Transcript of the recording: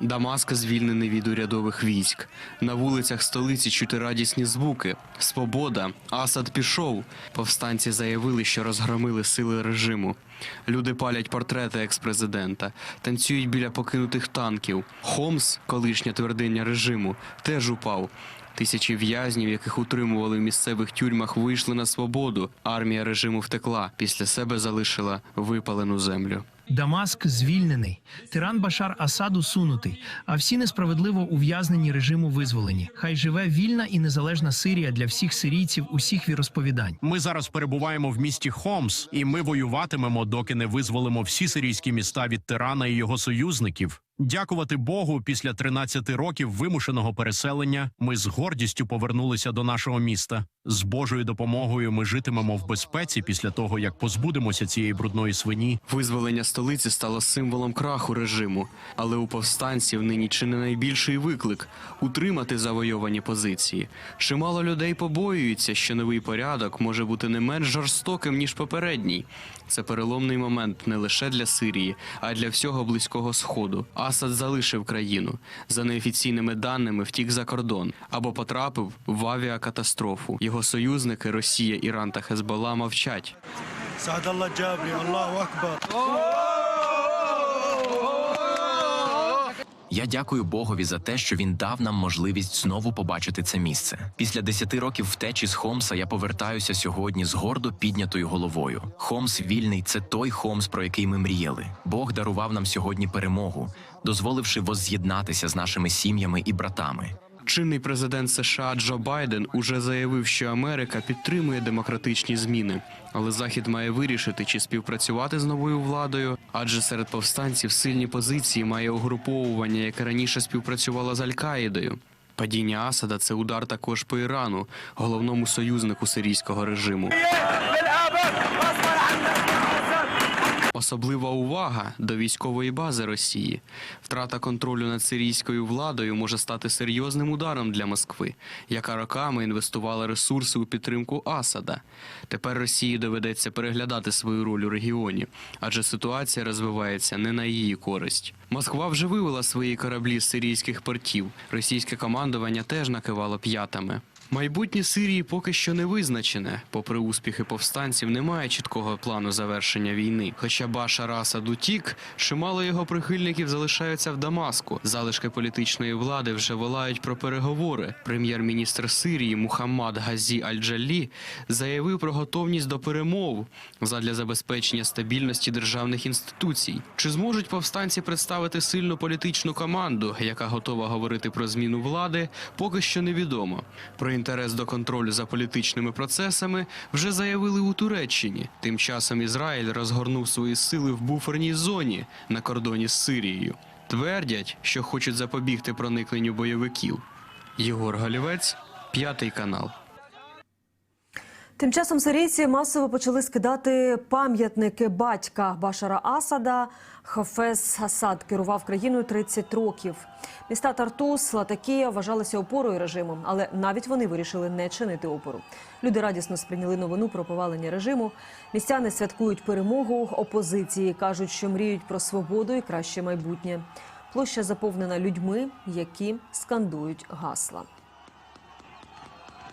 Дамаск звільнений від урядових військ. На вулицях столиці чути радісні звуки. Свобода. Асад пішов. Повстанці заявили, що розгромили сили режиму. Люди палять портрети експрезидента, танцюють біля покинутих танків. Хомс, колишня твердиня режиму, теж упав. Тисячі в'язнів, яких утримували в місцевих тюрмах, вийшли на свободу. Армія режиму втекла. Після себе залишила випалену землю. Дамаск звільнений, тиран Башар Асад усунутий, а всі несправедливо ув'язнені режиму визволені. Хай живе вільна і незалежна Сирія для всіх сирійців усіх віросповідань. Ми зараз перебуваємо в місті Хомс, і ми воюватимемо, доки не визволимо всі сирійські міста від тирана і його союзників. Дякувати Богу, після 13 років вимушеного переселення ми з гордістю повернулися до нашого міста. З Божою допомогою ми житимемо в безпеці після того, як позбудемося цієї брудної свині. Визволення столиці стало символом краху режиму, але у повстанців нині чи не найбільший виклик утримати завойовані позиції. Чимало людей побоюються, що новий порядок може бути не менш жорстоким ніж попередній. Це переломний момент не лише для Сирії, а й для всього близького сходу. Асад залишив країну за неофіційними даними, втік за кордон або потрапив в авіакатастрофу. Його союзники Росія, Іран та Хезбола мовчать. Садалла Джабрі, Аллаху Акбар. Я дякую Богові за те, що він дав нам можливість знову побачити це місце. Після десяти років втечі з Хомса я повертаюся сьогодні з гордо піднятою головою. Хомс вільний це той Хомс, про який ми мріяли. Бог дарував нам сьогодні перемогу, дозволивши возз'єднатися з нашими сім'ями і братами. Чинний президент США Джо Байден уже заявив, що Америка підтримує демократичні зміни, але Захід має вирішити, чи співпрацювати з новою владою, адже серед повстанців сильні позиції має угруповування, яке раніше співпрацювало з Аль-Каїдою. Падіння Асада це удар також по Ірану, головному союзнику сирійського режиму. Особлива увага до військової бази Росії. Втрата контролю над сирійською владою може стати серйозним ударом для Москви, яка роками інвестувала ресурси у підтримку Асада. Тепер Росії доведеться переглядати свою роль у регіоні, адже ситуація розвивається не на її користь. Москва вже вивела свої кораблі з сирійських портів. Російське командування теж накивало п'ятами. Майбутнє Сирії поки що не визначене. Попри успіхи повстанців, немає чіткого плану завершення війни. Хоча Башар Асад утік, чимало його прихильників залишаються в Дамаску. Залишки політичної влади вже волають про переговори. Прем'єр-міністр Сирії Мухаммад Газі Аль-Джаллі заявив про готовність до перемов задля забезпечення стабільності державних інституцій. Чи зможуть повстанці представити сильну політичну команду, яка готова говорити про зміну влади, поки що невідомо. Про інтерес до контролю за політичними процесами вже заявили у Туреччині. Тим часом Ізраїль розгорнув свої сили в буферній зоні на кордоні з Сирією. Твердять, що хочуть запобігти проникненню бойовиків. Єгор Галівець, п'ятий канал. Тим часом сирійці масово почали скидати пам'ятники батька Башара Асада. Хафез Асад керував країною 30 років. Міста Тартус, Латакія вважалися опорою режиму, але навіть вони вирішили не чинити опору. Люди радісно сприйняли новину про повалення режиму. Містяни святкують перемогу опозиції, кажуть, що мріють про свободу і краще майбутнє. Площа заповнена людьми, які скандують гасла.